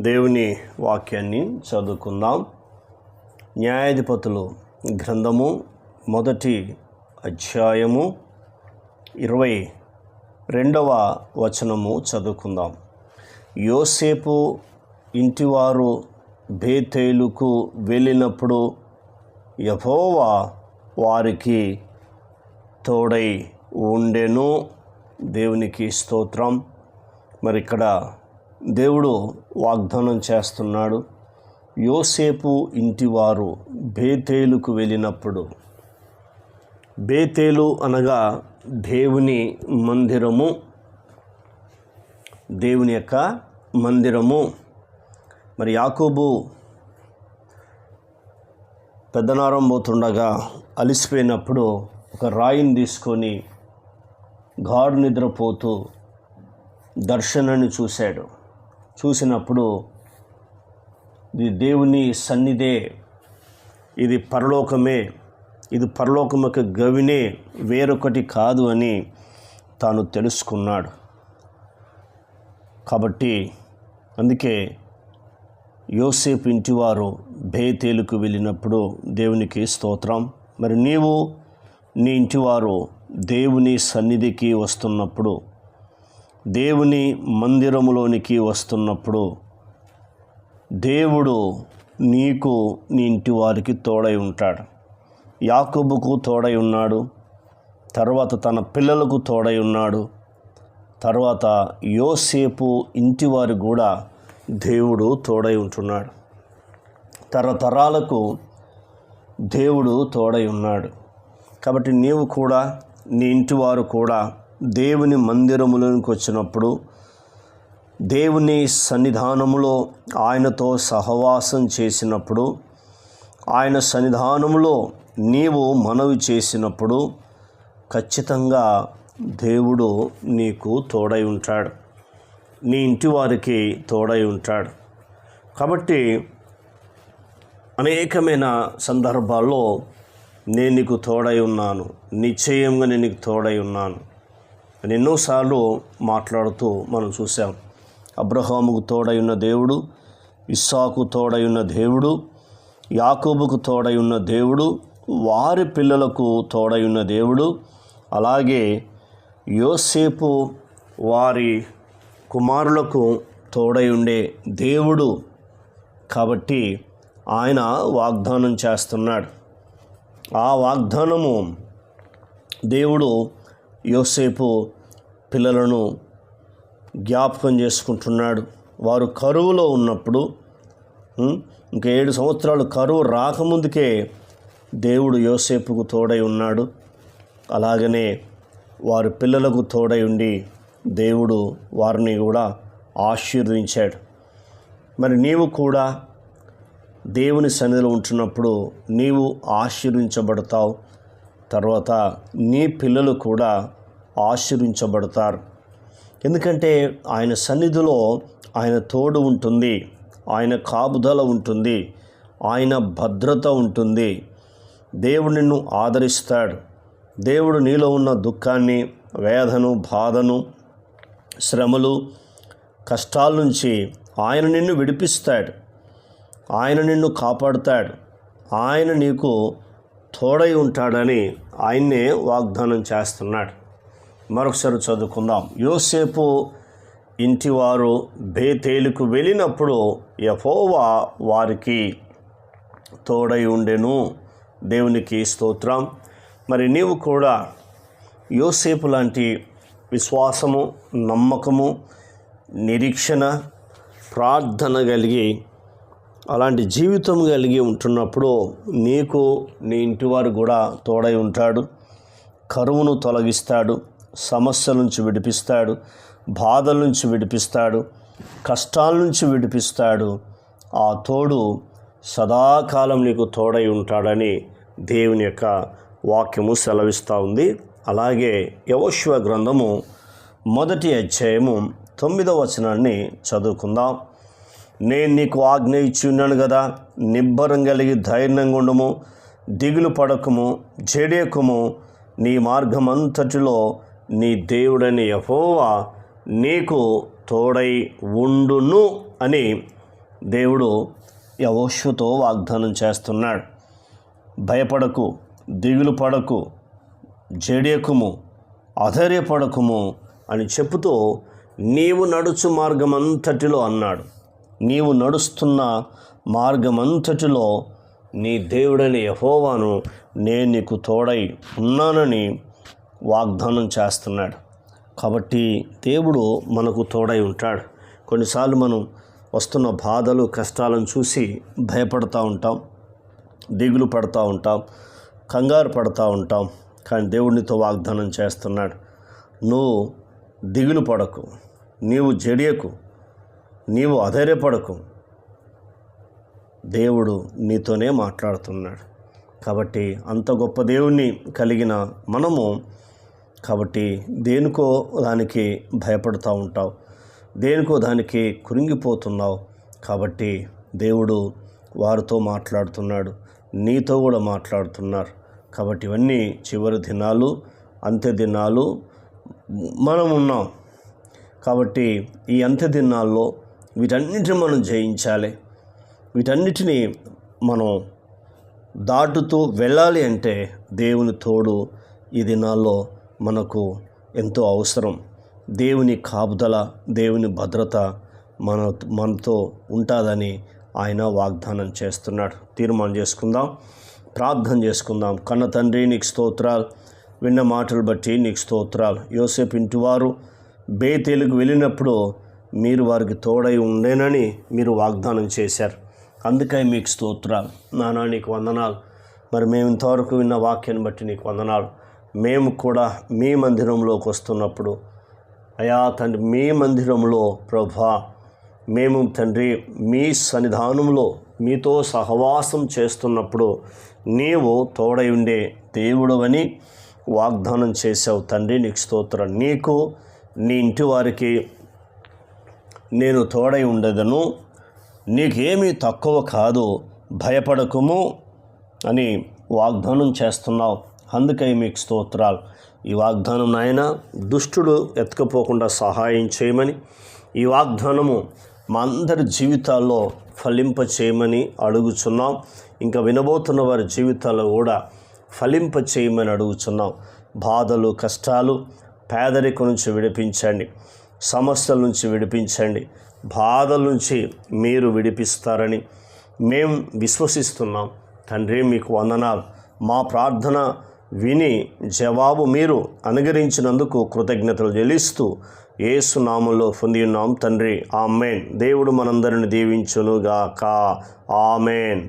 దేవుని వాక్యాన్ని చదువుకుందాం. న్యాయాధిపతులు గ్రంథము మొదటి అధ్యాయము ఇరవై రెండవ వచనము చదువుకుందాం. యోసేపు ఇంటివారు బేతేలుకు వెళ్ళినప్పుడు యహోవా వారికి తోడై ఉండెను. దేవునికి స్తోత్రం. మరి ఇక్కడ దేవుడు వాగ్దానం చేస్తున్నాడు. యోసేపు ఇంటివారు బేతేలుకు వెళ్ళినప్పుడు బేతేలు అనగా దేవుని మందిరము దేవుని యొక్క మందిరము. మరి యాకోబు పెద్దనారం పోతుండగా అలిసిపోయినప్పుడు ఒక రాయిని తీసుకొని గాడు నిద్రపోతూ దర్శనాన్ని చూశాడు. చూసినప్పుడు ఇది దేవుని సన్నిధే ఇది పరలోకమే ఇది పరలోకమొక గవినే వేరొకటి కాదు అని తాను తెలుసుకున్నాడు. కాబట్టి అందుకే యోసేపు ఇంటివారు బేతేలుకు వెళ్ళినప్పుడు దేవునికి స్తోత్రం. మరి నీవు నీ ఇంటివారు దేవుని సన్నిధికి వస్తున్నప్పుడు దేవుని మందిరములోనికి వస్తున్నప్పుడు దేవుడు నీకు నీ ఇంటి వారికి తోడై ఉంటాడు. యాకోబుకు తోడై ఉన్నాడు. తర్వాత తన పిల్లలకు తోడై ఉన్నాడు. తర్వాత యోసేపు ఇంటివారు కూడా దేవుడు తోడై ఉంటున్నాడు. తరతరాలకు దేవుడు తోడై ఉన్నాడు. కాబట్టి నీవు కూడా నీ ఇంటివారు కూడా దేవుని మందిరములోనికి వచ్చినప్పుడు దేవుని సన్నిధానములో ఆయనతో సహవాసం చేసినప్పుడు ఆయన సన్నిధానములో నీవు మనవి చేసినప్పుడు ఖచ్చితంగా దేవుడు నీకు తోడై ఉంటాడు. నీ ఇంటి వారికి తోడై ఉంటాడు. కాబట్టి అనేకమైన సందర్భాల్లో నేను నీకు తోడై ఉన్నాను. నిశ్చయంగా నేను నీకు తోడై ఉన్నాను. అని ఎన్నోసార్లు మాట్లాడుతూ మనం చూసాం అబ్రహాముకు తోడై ఉన్న దేవుడు ఇస్సాకు తోడై ఉన్న దేవుడు యాకోబుకు తోడై ఉన్న దేవుడు వారి పిల్లలకు తోడై ఉన్న దేవుడు అలాగే యోసేపు వారి కుమారులకు తోడై ఉండే దేవుడు కాబట్టి ఆయన వాగ్దానం చేస్తున్నాడు. ఆ వాగ్దానము దేవుడు యోసేపు పిల్లలను జ్ఞాపకం చేసుకుంటున్నాడు. వారు కరువులో ఉన్నప్పుడు ఇంక ఇంకా ఏడు సంవత్సరాలు కరువు రాకముందుకే దేవుడు యోసేపుకు తోడై ఉన్నాడు. అలాగనే వారి పిల్లలకు తోడై ఉండి దేవుడు వారిని కూడా ఆశీర్వదించాడు. మరి నీవు కూడా దేవుని సన్నిధిలో ఉంటున్నప్పుడు నీవు ఆశీర్వించబడతావు తర్వాత నీ పిల్లలు కూడా ఆశీర్వించబడతారు. ఎందుకంటే ఆయన సన్నిధిలో ఆయన తోడు ఉంటుంది ఆయన కాపుదల ఉంటుంది ఆయన భద్రత ఉంటుంది. దేవుడు నిన్ను ఆదరిస్తాడు. దేవుడు నీలో ఉన్న దుఃఖాన్ని వేదను బాధను శ్రమలు కష్టాల నుంచి ఆయన నిన్ను విడిపిస్తాడు. ఆయన నిన్ను కాపాడుతాడు. ఆయన నీకు తోడై ఉంటాడని ఆయన్నే వాగ్దానం చేస్తున్నాడు. మరొకసారి చదువుకుందాం. యోసేపు ఇంటివారు బేతేలుకు వెళ్ళినప్పుడు యహోవా వారికి తోడై ఉండెను. దేవునికి స్తోత్రం. మరి నీవు కూడా యోసేపు లాంటి విశ్వాసము నమ్మకము నిరీక్షణ ప్రార్థన కలిగి అలాంటి జీవితం కలిగి ఉంటున్నప్పుడు నీకు నీ ఇంటివారు కూడా తోడై ఉంటాడు. కరువును తొలగిస్తాడు. సమస్యల నుంచి విడిపిస్తాడు. బాధల నుంచి విడిపిస్తాడు. కష్టాల నుంచి విడిపిస్తాడు. ఆ తోడు సదాకాలం నీకు తోడై ఉంటాడని దేవుని యొక్క వాక్యము సెలవిస్తూ ఉంది. అలాగే యవోశివ గ్రంథము మొదటి అధ్యాయము తొమ్మిదవ వచనాన్ని చదువుకుందాం. నేను నీకు ఆజ్ఞ ఇచ్చి ఉన్నాను కదా. నిబ్బరం కలిగి ధైర్యంగా ఉండము. దిగులు పడకము. జడేకుము నీ మార్గమంతటిలో నీ దేవుడని యహోవా నీకు తోడై ఉండును అని దేవుడు యవోషుతో వాగ్దానం చేస్తున్నాడు. భయపడకు. దిగులు పడకు. జడేకుము అధైర్యపడకుము అని చెబుతూ నీవు నడుచు మార్గమంతటిలో అన్నాడు. నీవు నడుస్తున్న మార్గమంతటిలో నీ దేవుడని యహోవాను నేను నీకు తోడై ఉన్నానని వాగ్దానం చేస్తున్నాడు. కాబట్టి దేవుడు మనకు తోడై ఉంటాడు. కొన్నిసార్లు మనం వస్తున్న బాధలు కష్టాలను చూసి భయపడతా ఉంటాం దిగులు పడతా ఉంటాం కంగారు పడతా ఉంటాం. కానీ దేవుడినితో వాగ్దానం చేస్తున్నాడు. నువ్వు దిగులు పడకు. నీవు జడియకు. నీవు అధైర్యపడకు. దేవుడు నీతోనే మాట్లాడుతున్నాడు. కాబట్టి అంత గొప్ప దేవుణ్ణి కలిగిన మనము కాబట్టి దేనికో దానికి భయపడుతూ ఉంటావు. దేనికో దానికి కురింగిపోతున్నావు. కాబట్టి దేవుడు వారితో మాట్లాడుతున్నాడు. నీతో కూడా మాట్లాడుతున్నారు. కాబట్టి ఇవన్నీ చివరి దినాలు అంత్య దినాలు మనం ఉన్నాం కాబట్టి ఈ అంత్య దినాల్లో వీటన్నిటిని మనం జయించాలి. వీటన్నిటిని మనం దాటుతూ వెళ్ళాలి అంటే దేవుని తోడు ఈ దినాల్లో మనకు ఎంతో అవసరం. దేవుని కాపుదల దేవుని భద్రత మన మనతో ఉంటుందని ఆయన వాగ్దానం చేస్తున్నాడు. తీర్మానం చేసుకుందాం ప్రార్థన చేసుకుందాం. కన్న తండ్రి నీకు స్తోత్రాలు. విన్న మాటలు బట్టి నీకు స్తోత్రాలు. యోసేపు ఇంటివారు బేతేలుకు వెళ్ళినప్పుడు మీరు వారికి తోడై ఉండేనని మీరు వాగ్దానం చేశారు. అందుకే మీకు స్తోత్రాలు. నానా నీకు వందనాలు. మరి మేము ఇంతవరకు విన్న వాక్యాన్ని బట్టి నీకు వందనాలు. మేము కూడా మీ మందిరంలోకి వస్తున్నప్పుడు అయా తండ్రి మీ మందిరంలో ప్రభా మేము తండ్రి మీ సన్నిధానంలో మీతో సహవాసం చేస్తున్నప్పుడు నీవు తోడై ఉండే దేవుడవని వాగ్దానం చేసావు తండ్రి. నీకు స్తోత్రం. నీకు నీ ఇంటి వారికి నేను తోడై ఉండదను నీకేమీ తక్కువ కాదు భయపడకుము అని వాగ్దానం చేస్తున్నావు. అందుకై మీకు స్తోత్రాలు. ఈ వాగ్దానం నాయన దుష్టుడు ఎత్తుకపోకుండా సహాయం చేయమని ఈ వాగ్దానము మా అందరి జీవితాల్లో ఫలింప చేయమని అడుగుచున్నాం. ఇంకా వినబోతున్న వారి జీవితాల్లో కూడా ఫలింప చేయమని అడుగుచున్నాం. బాధలు కష్టాలు పేదరికం నుంచి విడిపించండి. సమస్యల నుంచి విడిపించండి. బాధల నుంచి మీరు విడిపిస్తారని మేము విశ్వసిస్తున్నాం. తండ్రి మీకు వందనాలు. మా ప్రార్థన విని జవాబు మీరు అనుగరించినందుకు కృతజ్ఞతలు చెల్లిస్తూ ఏసు నామంలో పొంది ఉన్నాం. తండ్రి ఆమెన్. దేవుడు మనందరిని దీవించునుగాక. ఆమెన్.